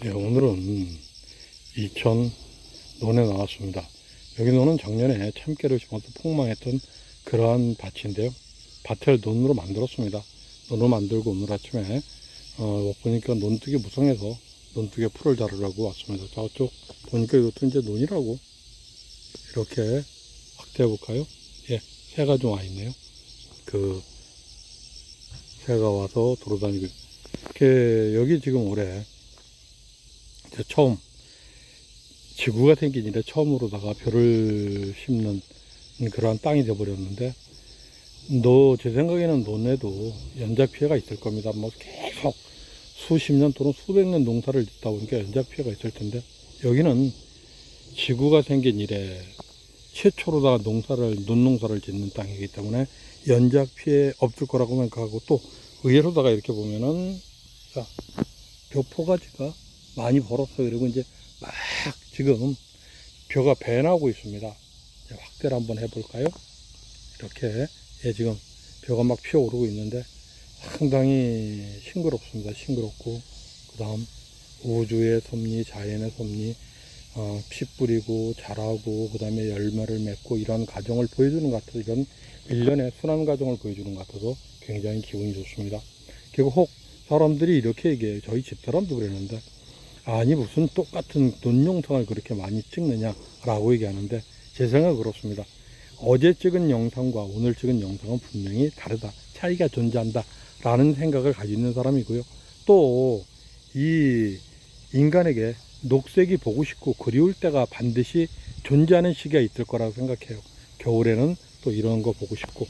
네, 오늘은 이천 논에 나왔습니다. 여기 논은 작년에 참깨를 심어서 폭망했던 그러한 밭인데요. 밭을 논으로 만들었습니다. 논으로 만들고 오늘 아침에 어, 보니까 논둑이 무성해서 논둑에 풀을 자르려고 왔습니다. 저쪽 보니까 이것도 이제 논이라고 이렇게 확대해 볼까요? 예, 새가 좀 와 있네요. 그 새가 와서 돌아다니고 이렇게 여기 지금 올해 처음 지구가 생긴 이래 처음으로다가 벼를 심는 그러한 땅이 되어버렸는데 너 제 생각에는 논에도 연작 피해가 있을 겁니다. 뭐 계속 수십 년 또는 수백 년 농사를 짓다 보니까 연작 피해가 있을 텐데 여기는 지구가 생긴 이래 최초로다가 농사를 논농사를 짓는 땅이기 때문에 연작 피해 없을 거라고 생각하고 또 의외로다가 이렇게 보면은 자 벼포가지가 많이 벌었어요. 그리고 이제 막 지금 벼가 배나고 있습니다. 확대를 한번 해볼까요? 이렇게 예, 지금 벼가 막 피어오르고 있는데 상당히 싱그럽습니다. 싱그럽고 그 다음 우주의 섭리, 자연의 섭리, 어, 피 뿌리고 자라고 그 다음에 열매를 맺고 이런 과정을 보여주는 것 같아서 이런 일련의 순환 과정을 보여주는 것 같아서 굉장히 기분이 좋습니다. 그리고 혹 사람들이 이렇게 얘기해요. 저희 집사람도 그랬는데 아니 무슨 똑같은 논 영상을 그렇게 많이 찍느냐라고 얘기하는데 제 생각은 그렇습니다. 어제 찍은 영상과 오늘 찍은 영상은 분명히 다르다. 차이가 존재한다. 라는 생각을 가지고 있는 사람이고요. 또 이 인간에게 녹색이 보고 싶고 그리울 때가 반드시 존재하는 시기가 있을 거라고 생각해요. 겨울에는 또 이런 거 보고 싶고.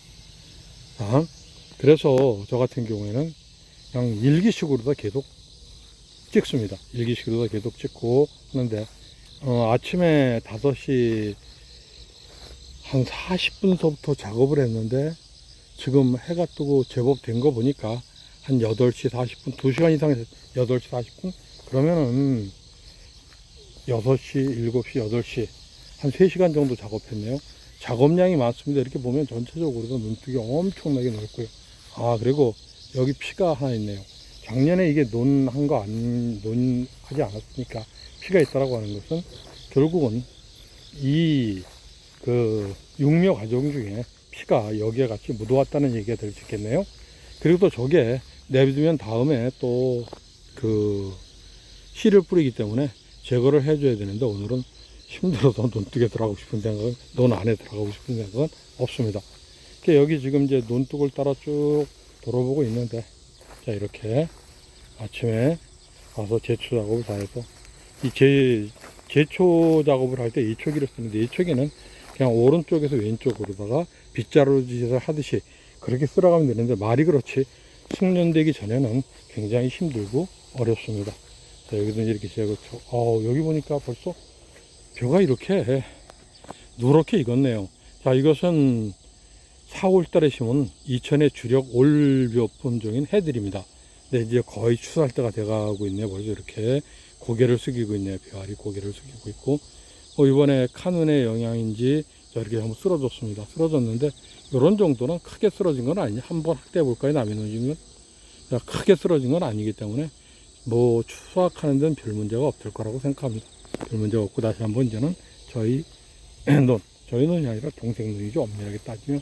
아, 그래서 저 같은 경우에는 그냥 일기식으로다 계속 찍습니다. 일기식으로 계속 찍고 하는데 어, 아침에 5시 한 40분서부터 작업을 했는데 지금 해가 뜨고 제법 된 거 보니까 한 8시 40분, 2시간 이상 해서 8시 40분? 그러면은 6시, 7시, 8시 한 3시간 정도 작업했네요. 작업량이 많습니다. 이렇게 보면 전체적으로도 눈뜨기 엄청나게 넓고요. 아, 그리고 여기 피가 하나 있네요. 작년에 이게 논한 거 안, 논하지 않았으니까 피가 있다라고 하는 것은 결국은 이 그 육묘 과정 중에 피가 여기에 같이 묻어왔다는 얘기가 될 수 있겠네요. 그리고 또 저게 내비두면 다음에 또 그 씨를 뿌리기 때문에 제거를 해줘야 되는데 오늘은 힘들어서 논둑에 들어가고 싶은 생각은 논 안에 들어가고 싶은 생각은 없습니다. 여기 지금 이제 논둑을 따라 쭉 돌아보고 있는데 자 이렇게 아침에 와서 제초 작업을 다 해서 이 제, 제초 작업을 할때 이초기를 쓰는데 이초기는 그냥 오른쪽에서 왼쪽으로다가 빗자루 짓을 하듯이 그렇게 쓸어가면 되는데 말이 그렇지 숙련되기 전에는 굉장히 힘들고 어렵습니다. 자, 여기도 이렇게 제가 어, 여기 보니까 벌써 벼가 이렇게 누렇게 익었네요. 자, 이것은 4월 달에 심은 이천의 주력 올벼 품종인 해들입니다. 근데 이제 거의 추수할 때가 돼가고 있네요. 벌써 이렇게 고개를 숙이고 있네요. 벼알이 고개를 숙이고 있고. 뭐 이번에 카눈의 영향인지 저렇게 한번 쓰러졌습니다. 쓰러졌는데 이런 정도는 크게 쓰러진 건 아니냐. 한번 확대해 볼까요? 나미노지는 크게 쓰러진 건 아니기 때문에 뭐 추수확하는 데는 별 문제가 없을 거라고 생각합니다. 별 문제가 없고 다시 한번 이제는 저희 논, 저희 논이 아니라 동생 논이죠. 엄밀하게 따지면.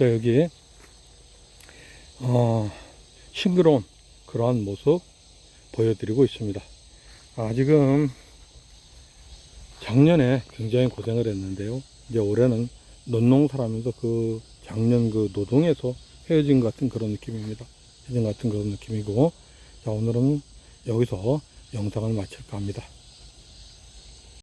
자, 여기에 어, 싱그러운 그러한 모습 보여드리고 있습니다. 아, 지금 작년에 굉장히 고생을 했는데요. 이제 올해는 논농사라면서 그 작년 그 노동에서 헤어진 것 같은 그런 느낌입니다. 헤어진 것 같은 그런 느낌이고, 자, 오늘은 여기서 영상을 마칠까 합니다.